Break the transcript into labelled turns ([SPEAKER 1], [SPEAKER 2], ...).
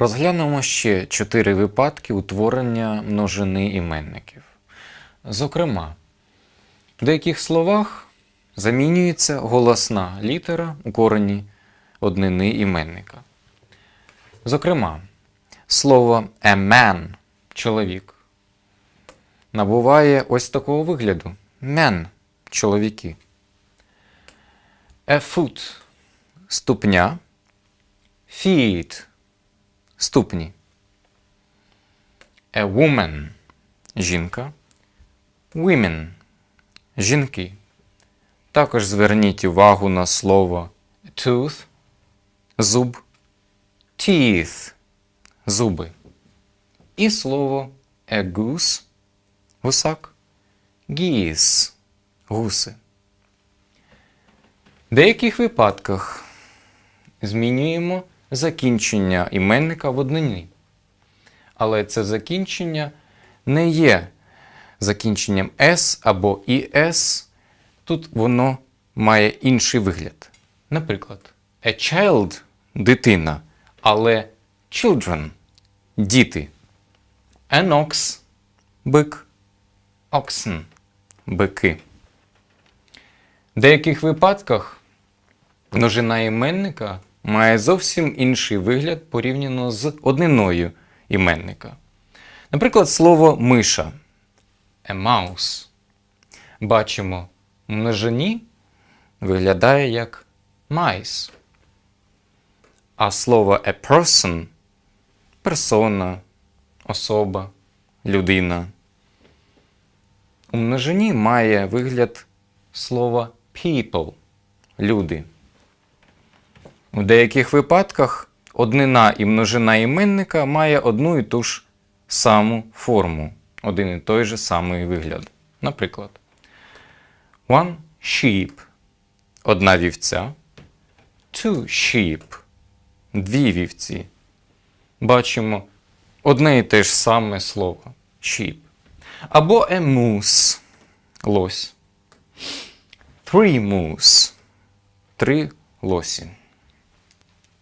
[SPEAKER 1] Розглянемо ще чотири випадки утворення множини іменників. Зокрема, в деяких словах замінюється голосна літера у корені однини іменника. Зокрема, слово a man – чоловік набуває ось такого вигляду: man – чоловіки. A foot – ступня, feet – ступні. A woman – жінка, women – жінки. Також зверніть увагу на слово tooth – зуб, teeth – зуби. І слово a goose – гусак, geese – гуси. В деяких випадках змінюємо закінчення іменника в однині. Але це закінчення не є закінченням S або ES. Тут воно має інший вигляд. Наприклад, a child дитина, але children діти. An ox бик, oxen бики. В деяких випадках множина іменника має зовсім інший вигляд порівняно з одниною іменника. Наприклад, слово миша a mouse. Бачимо, в множині виглядає як mice. А слово a person персона, особа, людина. У множині має вигляд слова people люди. У деяких випадках однина і множина іменника має одну і ту ж саму форму, один і той же самий вигляд. Наприклад, one sheep одна вівця, two sheep дві вівці. Бачимо одне і те ж саме слово sheep. Або a moose лось. Three moose три лосі.